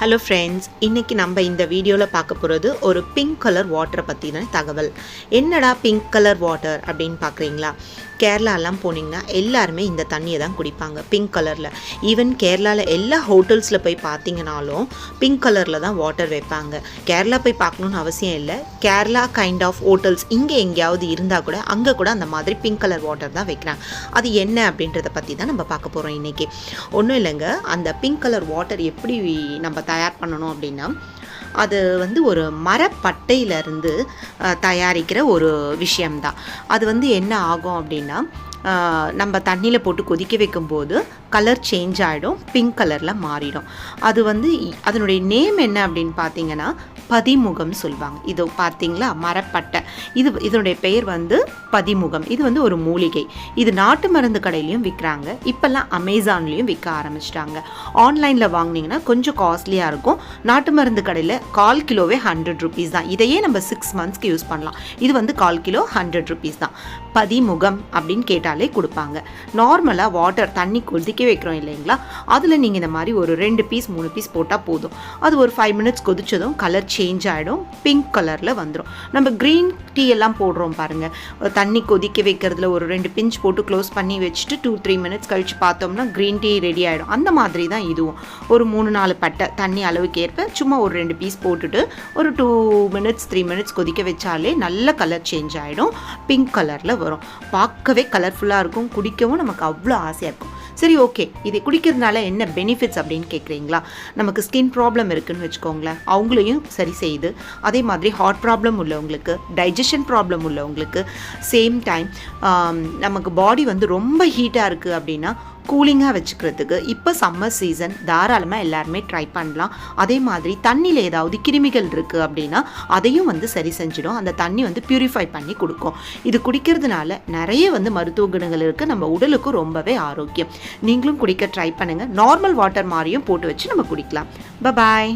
Hello friends இன்றைக்கி நம்ம இந்த வீடியோவில் பார்க்க போகிறது ஒரு பிங்க் கலர் வாட்டரை பற்றின தகவல். என்னடா பிங்க் கலர் வாட்டர் அப்படின்னு பார்க்குறீங்களா? கேரளாலாம் போனீங்கன்னா எல்லாருமே இந்த தண்ணியை தான் குடிப்பாங்க பிங்க் கலரில் ஈவன் கேரளாவில் எல்லா ஹோட்டல்ஸில் போய் பார்த்தீங்கனாலும் பிங்க் கலரில் தான் வாட்டர் வைப்பாங்க. கேரளா போய் பார்க்கணுன்னு அவசியம் இல்லை. கேரளா கைண்ட் ஆஃப் ஹோட்டல்ஸ் இங்கே எங்கேயாவது இருந்தால் கூட அங்கே கூட அந்த மாதிரி பிங்க் கலர் வாட்டர் தான் வைக்கிறாங்க. அது என்ன அப்படின்றத பற்றி தான் நம்ம பார்க்க போகிறோம் இன்றைக்கி ஒன்றும் இல்லைங்க அந்த பிங்க் கலர் வாட்டர் எப்படி நம்ம தயார் பண்ணணும் அப்படின்னா அது வந்து ஒரு மரப்பட்டையிலேருந்து தயாரிக்கிற ஒரு விஷயம்தான். அது வந்து என்ன ஆகும் அப்படின்னா நம்ம தண்ணியில் போட்டு கொதிக்க வைக்கும்போது கலர் சேஞ்ச் ஆகிடும் பிங்க் கலரில் மாறிடும். அது வந்து இ- அதனுடைய நேம் என்ன அப்படின்னு பார்த்தீங்கன்னா பதிமுகம் சொல்லுவாங்க. இது பார்த்தீங்களா? மரப்பட்டை. இது இதனுடைய பெயர் வந்து பதிமுகம். இது வந்து ஒரு மூலிகை. இது நாட்டு மருந்து கடையிலையும் விற்கிறாங்க இப்போல்லாம் அமேசான்லேயும் விற்க ஆரம்பிச்சிட்டாங்க. ஆன்லைனில் வாங்குனீங்கன்னா கொஞ்சம் காஸ்ட்லியாக இருக்கும். நாட்டு மருந்து கடையில் கால் கிலோவே ஹண்ட்ரட் ருபீஸ் தான். இதையே நம்ம சிக்ஸ் மந்த்ஸ்க்கு யூஸ் பண்ணலாம். இது வந்து கால் கிலோ ஹண்ட்ரட் ருபீஸ் தான். பதிமுகம் அப்படின்னு கேட்டாலே கொடுப்பாங்க. நார்மலாக வாட்டர் தண்ணி கொதிக்க வைக்கிறோம் இல்லைங்களா? அதில் நீங்கள் இந்த மாதிரி ஒரு ரெண்டு பீஸ் மூணு பீஸ் போட்டால் போதும். அது ஒரு ஃபைவ் மினிட்ஸ் கொதிச்சதும் கலர் சேஞ்ச் ஆகிடும் பிங்க் கலரில் வந்துடும் நம்ம க்ரீன் டீ எல்லாம் போடுறோம் பாருங்கள் தண்ணி கொதிக்க வைக்கிறதுல ஒரு ரெண்டு பிஞ்ச் போட்டு க்ளோஸ் பண்ணி வச்சுட்டு டூ த்ரீ மினிட்ஸ் கழித்து பார்த்தோம்னா க்ரீன் டீ ரெடி ஆகிடும் அந்த மாதிரி தான் இதுவும். ஒரு மூணு நாலு பட்டை தண்ணி அளவுக்கு ஏற்ப சும்மா ஒரு ரெண்டு பீஸ் போட்டுட்டு ஒரு டூ மினிட்ஸ் த்ரீ மினிட்ஸ் கொதிக்க வச்சாலே நல்ல கலர் சேஞ்ச் ஆகிடும் பிங்க் கலரில் வரும். பார்க்கவே கலர்ஃபுல்லாக இருக்கும். குடிக்கவும் நமக்கு அவ்வளோ ஆசையாக இருக்கும். சரி ஓகே இதை குடிக்கிறதுனால என்ன பெனிஃபிட்ஸ் அப்படின்னு கேட்குறீங்களா நமக்கு ஸ்கின் ப்ராப்ளம் இருக்குன்னு வச்சுக்கோங்களேன். அவங்களையும் சரி செய்யுது அதே மாதிரி ஹார்ட் ப்ராப்ளம் உள்ளவங்களுக்கு டைஜஷன் ப்ராப்ளம் உள்ளவங்களுக்கு சேம் டைம் நமக்கு பாடி வந்து ரொம்ப ஹீட்டாக இருக்குது அப்படின்னா கூலிங்காக வச்சுக்கிறதுக்கு இப்போ சம்மர் சீசன் தாராளமாக எல்லாருமே ட்ரை பண்ணலாம். அதே மாதிரி தண்ணியில் ஏதாவது கிருமிகள் இருக்குது அப்படின்னா அதையும் வந்து சரி செஞ்சிடும். அந்த தண்ணி வந்து பியூரிஃபை பண்ணி கொடுக்கும். இது குடிக்கிறதுனால நிறைய வந்து மருத்துவ குணங்கள் இருக்குது நம்ம உடலுக்கும் ரொம்பவே ஆரோக்கியம். நீங்களும் குடிக்க ட்ரை பண்ணுங்கள் நார்மல் வாட்டர் மாதிரியும் போட்டு வச்சு நம்ம குடிக்கலாம். பாய்